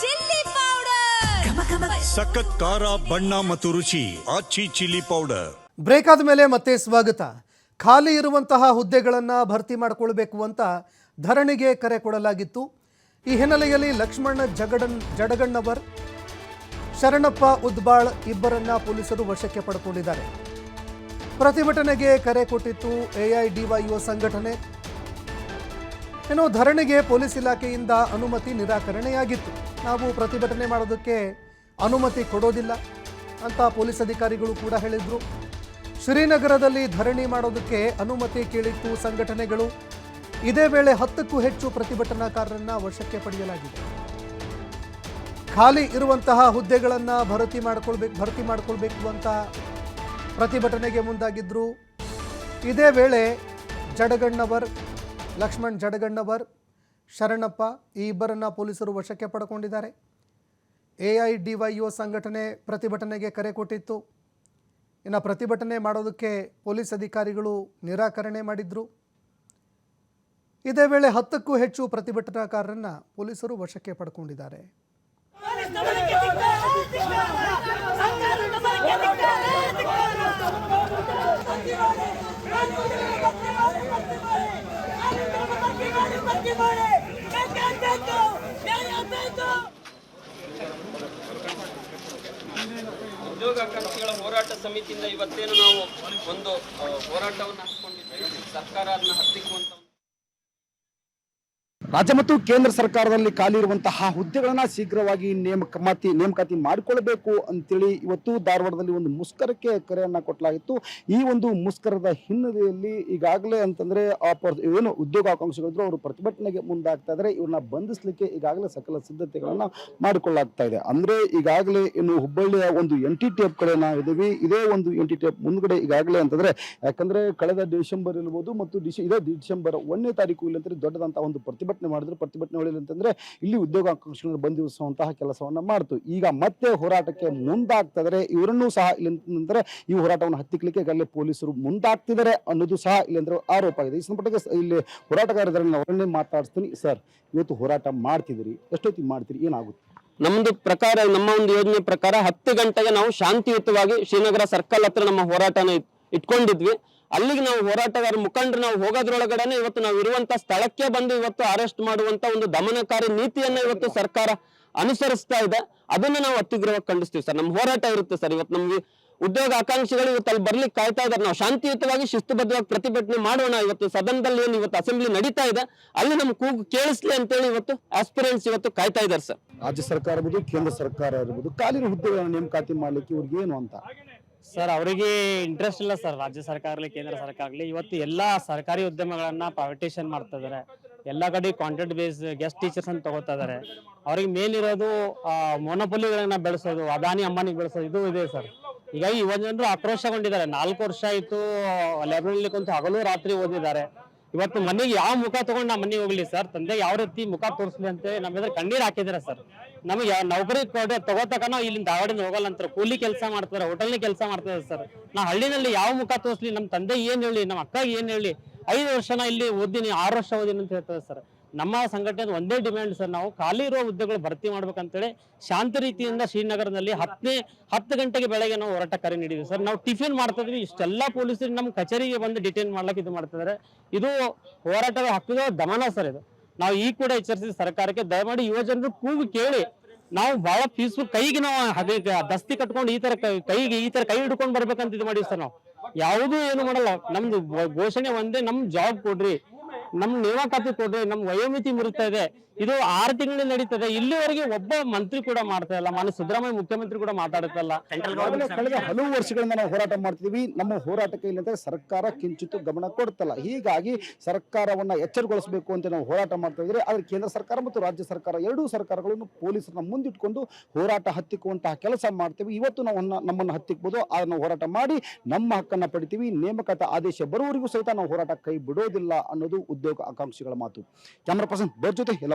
Chilli powder. ಸಖತ್ ಖಾರ ಬಣ್ಣ ಮತ್ತು ರುಚಿ ಆಚಿ ಚಿಲ್ಲಿ ಪೌಡರ್. ಬ್ರೇಕ್ ಆದ ಮೇಲೆ ಮತ್ತೆ ಸ್ವಾಗತ. ಖಾಲಿ ಇರುವಂತಹ ಹುದ್ದೆಗಳನ್ನು ಭರ್ತಿ ಮಾಡಿಕೊಳ್ಬೇಕು ಅಂತ ಧರಣಿಗೆ ಕರೆ ಕೊಡಲಾಗಿತ್ತು. ಈ ಹಿನ್ನೆಲೆಯಲ್ಲಿ ಲಕ್ಷ್ಮಣ ಜಗಡನ್ ಜಡಗಣ್ಣವರ್ ಶರಣಪ್ಪ ಉದ್ಬಾಳ್ ಇಬ್ಬರನ್ನ ಪೊಲೀಸರು ವಶಕ್ಕೆ ಪಡ್ಕೊಂಡಿದ್ದಾರೆ. ಪ್ರತಿಭಟನೆಗೆ ಕರೆ ಕೊಟ್ಟಿತ್ತು ಎಐಡಿವೈಒ ಸಂಘಟನೆ. ಇನ್ನು ಧರಣಿಗೆ ಪೊಲೀಸ್ ಇಲಾಖೆಯಿಂದ ಅನುಮತಿ ನಿರಾಕರಣೆಯಾಗಿತ್ತು. ನಾವು ಪ್ರತಿಭಟನೆ ಮಾಡೋದಕ್ಕೆ ಅನುಮತಿ ಕೊಡೋದಿಲ್ಲ ಅಂತ ಪೊಲೀಸ್ ಅಧಿಕಾರಿಗಳು ಕೂಡ ಹೇಳಿದ್ರು. ಶ್ರೀನಗರದಲ್ಲಿ ಧರಣಿ ಮಾಡೋದಕ್ಕೆ ಅನುಮತಿ ಕೇಳಿತ್ತು ಸಂಘಟನೆಗಳು. ಇದೇ ವೇಳೆ ಹತ್ತಕ್ಕೂ ಹೆಚ್ಚು ಪ್ರತಿಭಟನಾಕಾರರನ್ನ ವಶಕ್ಕೆ ಪಡೆಯಲಾಗಿದೆ. ಖಾಲಿ ಇರುವಂತಹ ಹುದ್ದೆಗಳನ್ನು ಭರ್ತಿ ಮಾಡ್ಕೊಳ್ಬೇಕು ಭರ್ತಿ ಮಾಡ್ಕೊಳ್ಬೇಕು ಅಂತ ಪ್ರತಿಭಟನೆಗೆ ಮುಂದಾಗಿದ್ರು. ಇದೇ ವೇಳೆ ಜಡಗಣ್ಣವರ್ ಲಕ್ಷ್ಮಣ್ ಜಡಗಣ್ಣವರ್, ಶರಣಪ್ಪ ಈ ಇಬ್ಬರನ್ನು ಪೊಲೀಸರು ವಶಕ್ಕೆ ಪಡ್ಕೊಂಡಿದ್ದಾರೆ. ಎ ಐ ಸಂಘಟನೆ ಪ್ರತಿಭಟನೆಗೆ ಕರೆ ಕೊಟ್ಟಿತ್ತು. ಇನ್ನು ಪ್ರತಿಭಟನೆ ಮಾಡೋದಕ್ಕೆ ಪೊಲೀಸ್ ಅಧಿಕಾರಿಗಳು ನಿರಾಕರಣೆ ಮಾಡಿದ್ರು. ಇದೇ ವೇಳೆ ಹತ್ತಕ್ಕೂ ಹೆಚ್ಚು ಪ್ರತಿಭಟನಾಕಾರರನ್ನ ಪೊಲೀಸರು ವಶಕ್ಕೆ ಪಡ್ಕೊಂಡಿದ್ದಾರೆ. ಉದ್ಯೋಗಾಕಾಂಕ್ಷಿಗಳ ಹೋರಾಟ ಸಮಿತಿಯಿಂದ ಇವತ್ತೇನು ನಾವು ಒಂದು ಹೋರಾಟವನ್ನು ಹಾಕೊಂಡಿದ್ದೇವೆ ಸರ್ಕಾರ ಅದನ್ನ ಹತ್ತಿಕ್ಕುವಂತ ರಾಜ್ಯ ಮತ್ತು ಕೇಂದ್ರ ಸರ್ಕಾರದಲ್ಲಿ ಖಾಲಿ ಇರುವಂತಹ ಹುದ್ದೆಗಳನ್ನ ಶೀಘ್ರವಾಗಿ ನೇಮಕಾತಿ ನೇಮಕಾತಿ ಮಾಡಿಕೊಳ್ಬೇಕು ಅಂತೇಳಿ ಇವತ್ತು ಧಾರವಾಡದಲ್ಲಿ ಒಂದು ಮುಷ್ಕರಕ್ಕೆ ಕರೆಯನ್ನು ಕೊಟ್ಟಲಾಗಿತ್ತು ಈ ಒಂದು ಮುಷ್ಕರದ ಹಿನ್ನೆಲೆಯಲ್ಲಿ ಈಗಾಗಲೇ ಅಂತಂದ್ರೆ ಏನು ಏನು ಉದ್ಯೋಗಾಕಾಂಕ್ಷಿಗಳಿದ್ರು ಅವರು ಪ್ರತಿಭಟನೆಗೆ ಮುಂದಾಗ್ತಾ ಇದ್ದಾರೆ ಇವ್ರನ್ನ ಬಂಧಿಸಲಿಕ್ಕೆ ಈಗಾಗಲೇ ಸಕಲ ಸಿದ್ಧತೆಗಳನ್ನ ಮಾಡಿಕೊಳ್ಳಾಗ್ತಾ ಇದೆ. ಅಂದ್ರೆ ಈಗಾಗಲೇ ಇನ್ನು ಹುಬ್ಬಳ್ಳಿಯ ಒಂದು ಎನ್ ಟಿ ಟೇಪ್ ಕಡೆ ನಾವಿದ್ದೀವಿ ಇದೇ ಒಂದು ಎನ್ ಟಿ ಟೇಪ್ ಮುಂದ್ಗಡೆ ಈಗಾಗಲೇ ಅಂತಂದ್ರೆ, ಯಾಕಂದ್ರೆ ಕಳೆದ ಡಿಸೆಂಬರ್ ಇರ್ಬೋದು ಮತ್ತು ಇದೇ ಡಿಸೆಂಬರ್ ಒಂದನೇ ತಾರೀಕು ಇಲ್ಲಂತ ದೊಡ್ಡದಂತ ದೊಡ್ಡದಂತಹ ಒಂದು ಪ್ರತಿಭಟನೆ ಮಾಡಿದ್ರು. ಪ್ರತಿಭಟನೆ ವೇಳೆಯಲ್ಲಿ ಅಂತಂದ್ರೆ ಇಲ್ಲಿ ಉದ್ಯೋಗಾಕಾಂಕ್ಷಿಗಳನ್ನು ಬಂಧಿಸುವಂತಹ ಕೆಲಸವನ್ನ ಮಾಡ್ತು. ಈಗ ಮತ್ತೆ ಹೋರಾಟಕ್ಕೆ ಮುಂದಾಗ್ತಿದ್ರೆ ಇವರನ್ನು ಸಹ ಇಲ್ಲಿ ಅಂತಂದ್ರೆ ಈ ಹೋರಾಟವನ್ನು ಹತ್ತಿಕ್ಕಲಿಕ್ಕೆ ಈಗಾಗಲೇ ಪೊಲೀಸರು ಮುಂದಾಗ್ತಿದ್ದಾರೆ ಅನ್ನೋದು ಸಹ ಇಲ್ಲಿ ಅಂದ್ರೆ ಆರೋಪ ಆಗಿದೆ. ಈ ಸಂಪರ್ಕಕ್ಕೆ ಸ- ಇಲ್ಲಿ ಹೋರಾಟಗಾರರಲ್ಲಿ ಅವರನ್ನೇ ಮಾತಾಡಿಸ್ತೀನಿ. ಸರ್, ಇವತ್ತು ಹೋರಾಟ ಮಾಡ್ತಿದ್ದೀರಿ. ಎಷ್ಟೊತ್ತಿಗೆ ಮಾಡ್ತೀರಿ? ಏನಾಗುತ್ತೆ? ನಮ್ಮದು ಪ್ರಕಾರ, ನಮ್ಮ ಒಂದು ಯೋಜನೆ ಪ್ರಕಾರ ಹತ್ತು ಗಂಟೆಗೆ ನಾವು ಶಾಂತಿಯುತವಾಗಿ ಶ್ರೀನಗರ ಸರ್ಕಲ್ ಹತ್ರ ನಮ್ಮ ಹೋರಾಟನ ಇಟ್ಕೊಂಡಿದ್ವಿ. ಅಲ್ಲಿಗೆ ನಾವು ಹೋರಾಟಗಾರ ಮುಖಂಡರು, ನಾವು ಹೋಗೋದ್ರೊಳಗಡೆನೆ ಇವತ್ತು ನಾವು ಇರುವಂತ ಸ್ಥಳಕ್ಕೆ ಬಂದು ಇವತ್ತು ಅರೆಸ್ಟ್ ಮಾಡುವಂತ ಒಂದು ದಮನಕಾರಿ ನೀತಿಯನ್ನ ಇವತ್ತು ಸರ್ಕಾರ ಅನುಸರಿಸ್ತಾ ಇದೆ. ಅದನ್ನ ನಾವು ಅತ್ಯುಗ್ರವಾಗಿ ಖಂಡಿಸ್ತೀವಿ ಸರ್. ನಮ್ಮ ಹೋರಾಟ ಇರುತ್ತೆ ಸರ್. ಇವತ್ತು ನಮ್ಗೆ ಉದ್ಯೋಗ ಆಕಾಂಕ್ಷಿಗಳು ಇವತ್ತು ಅಲ್ಲಿ ಬರ್ಲಿಕ್ಕೆ ಕಾಯ್ತಾ ಇದ್ದಾರೆ. ನಾವು ಶಾಂತಿಯುತವಾಗಿ ಶಿಸ್ತುಬದ್ಧವಾಗಿ ಪ್ರತಿಭಟನೆ ಮಾಡೋಣ. ಇವತ್ತು ಸದನದಲ್ಲಿ ಏನು ಇವತ್ತು ಅಸೆಂಬ್ಲಿ ನಡೀತಾ ಇದೆ, ಅಲ್ಲಿ ನಮ್ಮ ಕೂಗು ಕೇಳಿಸ್ಲಿ ಅಂತೇಳಿ ಇವತ್ತು ಆಸ್ಪಿರೆಂಟ್ಸ್ ಇವತ್ತು ಕಾಯ್ತಾ ಇದ್ದಾರೆ ಸರ್. ರಾಜ್ಯ ಸರ್ಕಾರ ಇರ್ಬೋದು ಕೇಂದ್ರ ಸರ್ಕಾರ ಇರ್ಬೋದು ಕಾಲಿನ ಹುದ್ದೆಗಳನ್ನು ನೇಮಕಾತಿ ಮಾಡ್ಲಿಕ್ಕೆ ಇವ್ರಿಗೆ ಏನು ಅಂತ? ಸರ್ ಅವರಿಗೆ ಇಂಟ್ರೆಸ್ಟ್ ಇಲ್ಲ ಸರ್ ರಾಜ್ಯ ಸರ್ಕಾರ ಆಗಲಿ ಕೇಂದ್ರ ಸರ್ಕಾರ ಆಗಲಿ ಇವತ್ತು ಎಲ್ಲಾ ಸರ್ಕಾರಿ ಉದ್ಯಮಗಳನ್ನ ಪ್ರೈವೇಟೇಷನ್ ಮಾಡ್ತಾ ಇದಾರೆ ಎಲ್ಲ ಕಡೆ ಕಾಂಟ್ರಾಕ್ಟ್ ಬೇಸ್ ಗೆಸ್ಟ್ ಟೀಚರ್ಸ್ ಅಂತ ತಗೋತಾ ಇದಾರೆ. ಅವ್ರಿಗೆ ಮೇಲಿರೋದು ಮೊನೊಪೊಲಿಗಳನ್ನ ಬೆಳೆಸೋದು, ಅದಾನಿ ಅಮ್ಮನಿಗೆ ಬೆಳೆಸೋದು, ಇದು ಇದೆ ಸರ್ ಹೀಗಾಗಿ ಯುವ ಜನರು ಆಕ್ರೋಶಗೊಂಡಿದ್ದಾರೆ. ನಾಲ್ಕು ವರ್ಷ ಆಯ್ತು ಲೈಬ್ರರಿಲಿ ಕುಂತು ಹಗಲು ರಾತ್ರಿ ಓದಿದ್ದಾರೆ. ಇವತ್ತು ಮನೆಗೆ ಯಾವ ಮುಖ ತಗೊಂಡು ನಾ ಮನೆಗೆ ಹೋಗ್ಲಿ ಸರ್? ತಂದೆ ಯಾವ ರೀತಿ ಮುಖ ತೋರಿಸ್ಲಿ ಅಂತ ನಮ್ಮ ಎದುರು ಕಣ್ಣೀರ್ ಹಾಕಿದಾರೆ ಸರ್? ನಮಗೆ ನೌಕರಿ ಕೊಡ ತಗೋತಕ ನಾವು ಇಲ್ಲಿಂದ ಧಾರವಾಡಿಂದ ಹೋಗಲ್ಲ ಕೂಲಿ ಕೆಲಸ ಮಾಡ್ತಾರೆ ಹೋಟೆಲ್ನ ಕೆಲಸ ಮಾಡ್ತಾರೆ ಸರ್. ನಾ ಹಳ್ಳಿನಲ್ಲಿ ಯಾವ ಮುಖ ತೋರಿಸ್ಲಿ ನಮ್ಮ ತಂದೆ ಏನ್ ಹೇಳಿ ನಮ್ಮ ಅಕ್ಕ ಏನ್ ಹೇಳಿ, ಐದು ವರ್ಷ ನಾ ಇಲ್ಲಿ ಓದಿನಿ, ಆರು ವರ್ಷ ಓದಿನಿ ಅಂತ ಹೇಳ್ತಾರೆ ಸರ್. ನಮ್ಮ ಸಂಘಟನೆ ಒಂದೇ ಡಿಮ್ಯಾಂಡ್ ಸರ್ ನಾವು ಖಾಲಿ ಇರುವ ಹುದ್ದೆಗಳು ಭರ್ತಿ ಮಾಡ್ಬೇಕಂತೇಳಿ ಶಾಂತ ರೀತಿಯಿಂದ ಶ್ರೀನಗರದಲ್ಲಿ ಹತ್ತನೇ, ಹತ್ತು ಗಂಟೆಗೆ ಬೆಳಗ್ಗೆ ನಾವು ಹೋರಾಟ ಕರೆ ನೀಡಿದ್ವಿ ಸರ್. ನಾವು ಟಿಫಿನ್ ಮಾಡ್ತಾ ಇದ್ವಿ. ಇಷ್ಟೆಲ್ಲ ಪೊಲೀಸರು ನಮ್ಮ ಕಚೇರಿಗೆ ಬಂದು ಡಿಟೈನ್ ಮಾಡ್ಲಿಕ್ಕೆ ಇದು ಮಾಡ್ತಿದ್ದಾರೆ. ಇದು ಹೋರಾಟದ ಹಕ್ಕದ ದಮನ ಸರ್ ಇದು. ನಾವು ಈ ಕೂಡ ಎಚ್ಚರಿಸಿದ ಸರ್ಕಾರಕ್ಕೆ ದಯಮಾಡಿ ಯುವ ಜನರು ಕೂಗು ಕೇಳಿ. ನಾವು ಬಹಳ ಪೀಸ್ಫುಲ್ ಕೈಗೆ ನಾವು ದಸ್ತಿ ಕಟ್ಕೊಂಡು ಈ ತರ ಕೈಗೆ ಈ ತರ ಕೈ ಹಿಡ್ಕೊಂಡು ಬರ್ಬೇಕಂತ ಇದು ಮಾಡಿವಿ ಸರ್ ನಾವು. ಯಾವುದೂ ಏನು ಮಾಡಲ್ಲ. ನಮ್ದು ಘೋಷಣೆ ಒಂದೇ ನಮ್ ಜಾಬ್ ಕೊಡ್ರಿ. ನಮ್ ನೇಮಕಾತಿ ಕೊಡ್ರಿ ನಮ್ ವಯೋಮಿತಿ ಮುರಿತಾ ಇದೆ. ಇದು ಆರು ತಿಂಗಳು ನಡೀತದೆ. ಇಲ್ಲಿವರೆಗೆ ಒಬ್ಬ ಮಂತ್ರಿ ಕೂಡ ಮಾಡ್ತಾ ಇಲ್ಲ. ಮಾನ್ಯ ಸಿದ್ದರಾಮಯ್ಯ ಮುಖ್ಯಮಂತ್ರಿ ಕೂಡ ಮಾತಾಡುತ್ತಲ್ಲ. ಕಳೆದ ಹಲವು ವರ್ಷಗಳಿಂದ ನಾವು ಹೋರಾಟ ಮಾಡ್ತೀವಿ ನಮ್ಮ ಹೋರಾಟಕ್ಕೆ ಇಲ್ಲಂದ್ರೆ ಸರ್ಕಾರ ಕಿಂಚಿತ್ತು ಗಮನ ಕೊಡ್ತಲ್ಲ. ಹೀಗಾಗಿ ಸರ್ಕಾರವನ್ನ ಎಚ್ಚರಗೊಳಿಸಬೇಕು ಅಂತ ನಾವು ಹೋರಾಟ ಮಾಡ್ತಾ ಇದ್ರೆ ಆದ್ರೆ ಕೇಂದ್ರ ಸರ್ಕಾರ ಮತ್ತು ರಾಜ್ಯ ಸರ್ಕಾರ ಎರಡೂ ಸರ್ಕಾರಗಳನ್ನು ಪೊಲೀಸರನ್ನ ಮುಂದಿಟ್ಕೊಂಡು ಹೋರಾಟ ಹತ್ತಿಕ್ಕುವಂತಹ ಕೆಲಸ ಮಾಡ್ತೀವಿ. ಇವತ್ತು ನಾವು ನಮ್ಮನ್ನು ಹತ್ತಿಕ್ಬೋದು. ಅದನ್ನು ನಾವು ಹೋರಾಟ ಮಾಡಿ ನಮ್ಮ ಹಕ್ಕನ್ನ ಪಡಿತೀವಿ. ನೇಮಕಾತ ಆದೇಶ ಬರುವವರೆಗೂ ಸಹಿತ ನಾವು ಹೋರಾಟ ಕೈ ಬಿಡೋದಿಲ್ಲ ಅನ್ನೋದು ಉದ್ಯೋಗ ಆಕಾಂಕ್ಷಿಗಳ ಮಾತು. ಕ್ಯಾಮರಾ ಪರ್ಸನ್ ಬರ್ ಜೊತೆ ಎಲ್ಲ